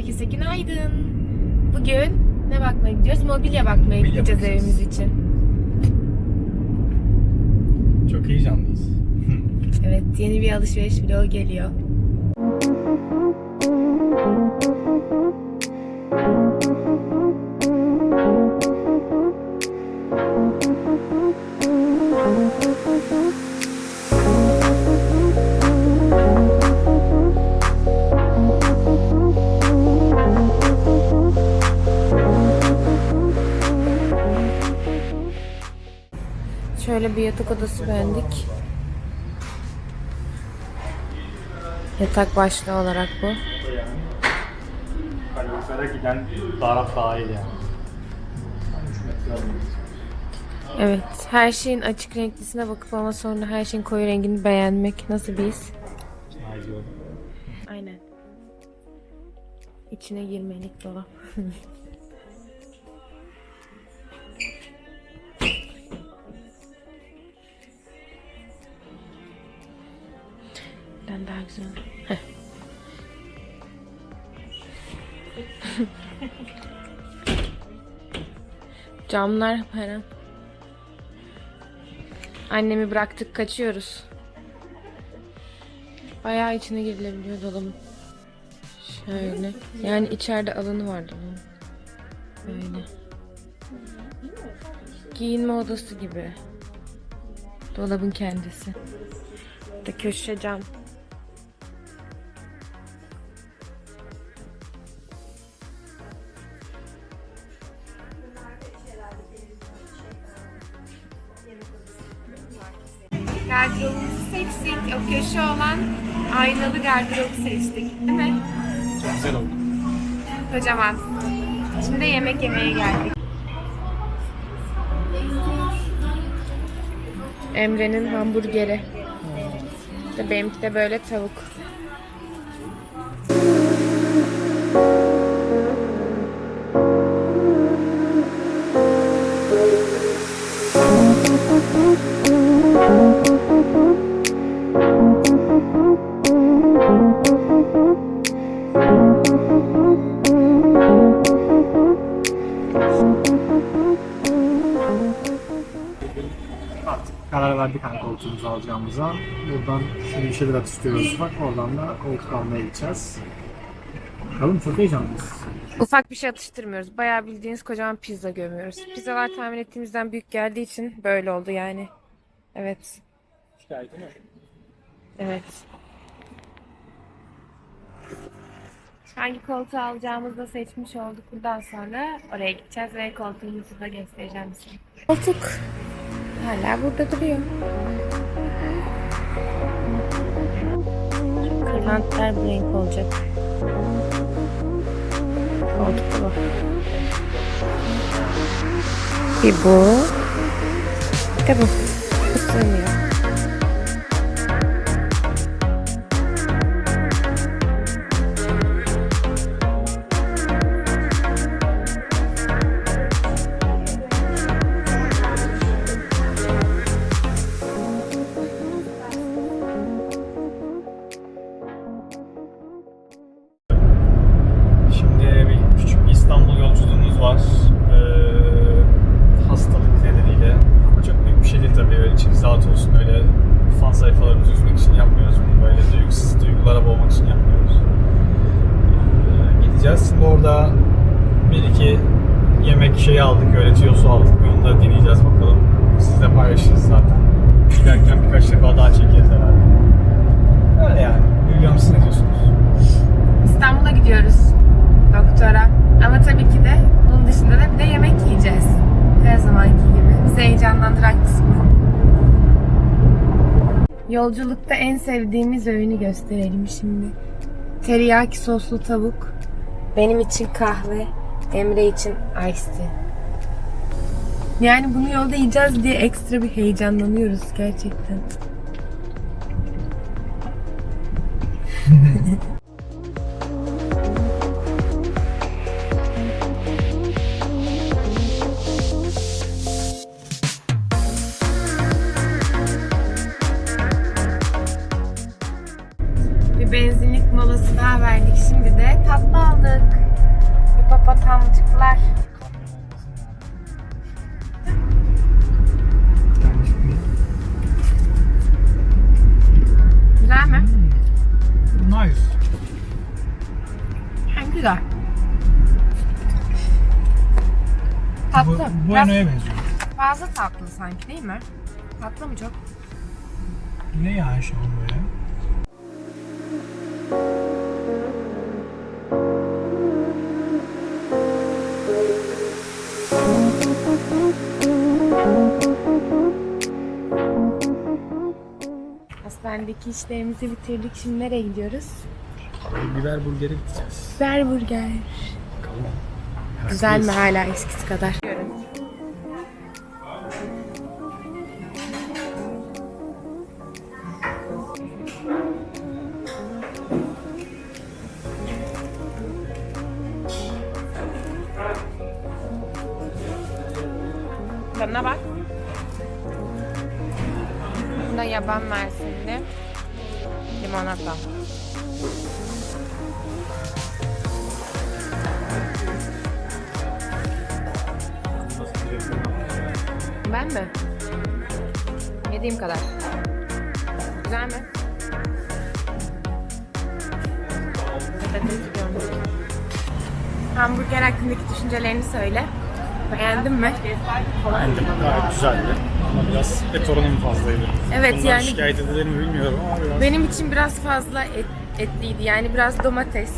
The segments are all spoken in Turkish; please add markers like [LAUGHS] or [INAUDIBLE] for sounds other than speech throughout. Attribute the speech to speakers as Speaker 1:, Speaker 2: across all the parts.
Speaker 1: herkese günaydın. Bugün ne bakmaya gidiyoruz? Mobilya bakmaya
Speaker 2: Mobilya
Speaker 1: gideceğiz
Speaker 2: bakacağız.
Speaker 1: evimiz için.
Speaker 2: Çok heyecanlıyız. [LAUGHS]
Speaker 1: Evet, yeni bir alışveriş vlogu geliyor. Şöyle bir yatak odası beğendik. Yatak başlığı olarak bu.
Speaker 2: Kalorifere giden taraf dahil yani.
Speaker 1: Evet, her şeyin açık renklisine bakıp ama sonra her şeyin koyu rengini beğenmek nasıl bir his? Aynen. İçine girmelik dolap. [LAUGHS] [LAUGHS] Camlar falan. Annemi bıraktık kaçıyoruz. Bayağı içine girilebiliyor dolabın. Şöyle. Yani içeride alanı var dolabın. Böyle. Giyinme odası gibi. Dolabın kendisi. Da köşe cam. Gardırobumuzu seçtik. O köşe olan aynalı gardırobu seçtik. Değil mi?
Speaker 2: Çok güzel oldu.
Speaker 1: Kocaman. Şimdi yemek yemeye geldik. Emre'nin hamburgeri. Benimki de böyle tavuk.
Speaker 2: Verdik hangi koltuğumuzu alacağımıza. Buradan şimdi bir şeyler atıştırıyoruz bak. Oradan da koltuk almaya gideceğiz. Bakalım çok heyecanlıyız.
Speaker 1: Ufak bir şey atıştırmıyoruz. Bayağı bildiğiniz kocaman pizza gömüyoruz. Pizzalar tahmin ettiğimizden büyük geldiği için böyle oldu yani. Evet.
Speaker 2: Şikayet mi?
Speaker 1: Evet. Hangi koltuğu alacağımızı da seçmiş olduk. Buradan sonra oraya gideceğiz ve koltuğumuzu da göstereceğim size. Koltuk hala burada duruyor. Kırlentler bu renk olacak. Da bu. Bir bu. Bir de bu. Bu
Speaker 2: şeyi aldık. Öyle tiyosu aldık. Da deneyeceğiz bakalım. Sizle paylaşırız zaten. Giderken birkaç defa daha çekeriz herhalde. Öyle yani. Bilmiyorum siz ne diyorsunuz?
Speaker 1: İstanbul'a gidiyoruz doktora. Ama tabii ki de bunun dışında da bir de yemek yiyeceğiz. Her zamanki gibi. Bizi heyecanlandıran kısmı. Yolculukta en sevdiğimiz öğünü gösterelim şimdi. Teriyaki soslu tavuk. Benim için kahve. Emre için iced tea. Yani bunu yolda yiyeceğiz diye ekstra bir heyecanlanıyoruz gerçekten. [LAUGHS] Bir benzinlik molası daha verdik. Şimdi de tatlı aldık. Güzel. Tatlı.
Speaker 2: Bu, bu
Speaker 1: Biraz
Speaker 2: Eno'ya benziyor.
Speaker 1: fazla tatlı sanki değil mi? Tatlı mı çok?
Speaker 2: Ne ya an bu ya?
Speaker 1: Hastanedeki işlerimizi bitirdik. Şimdi nereye gidiyoruz?
Speaker 2: Biber burgere gideceğiz.
Speaker 1: Berburger.
Speaker 2: Bakalım.
Speaker 1: Güzel mi hala eskisi kadar? Tadına bak. Bu da yaban mersinli limonata. Ben mi? Yediğim kadar. Güzel mi? Hamburger hakkındaki düşüncelerini söyle. Beğendin mi?
Speaker 2: Beğendim. Gayet güzeldi. Ama biraz et oranı mı fazlaydı?
Speaker 1: Evet,
Speaker 2: Bundan
Speaker 1: yani-
Speaker 2: şikayet edilir mi bilmiyorum ama biraz.
Speaker 1: Benim için biraz fazla et, etliydi. Yani biraz domates,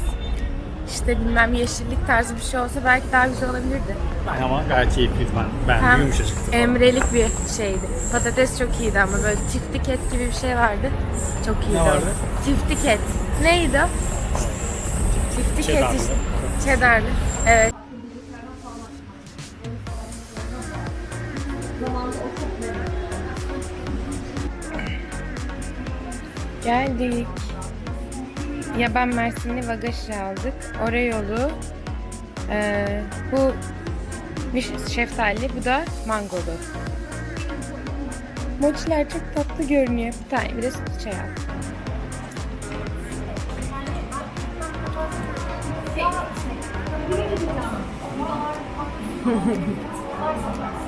Speaker 1: işte bilmem yeşillik tarzı bir şey olsa belki daha güzel olabilirdi.
Speaker 2: Ama gayet keyifliydi ben. Ben
Speaker 1: Hem
Speaker 2: yumuşacıktı.
Speaker 1: emrelik bir şeydi. Patates çok iyiydi ama böyle tiftik et gibi bir şey vardı. Çok iyiydi. o.
Speaker 2: vardı?
Speaker 1: Tiftik et. Neydi o? Tiftik
Speaker 2: Cheddarlı.
Speaker 1: et işte. Cheddarlı. Evet. Geldik. Yaban mersinli vagaşı aldık. Oreyolu. Ee, bu şeftali, bu da mangolu. Mochiler çok tatlı görünüyor. Bir tane bir de süt çay al. [LAUGHS]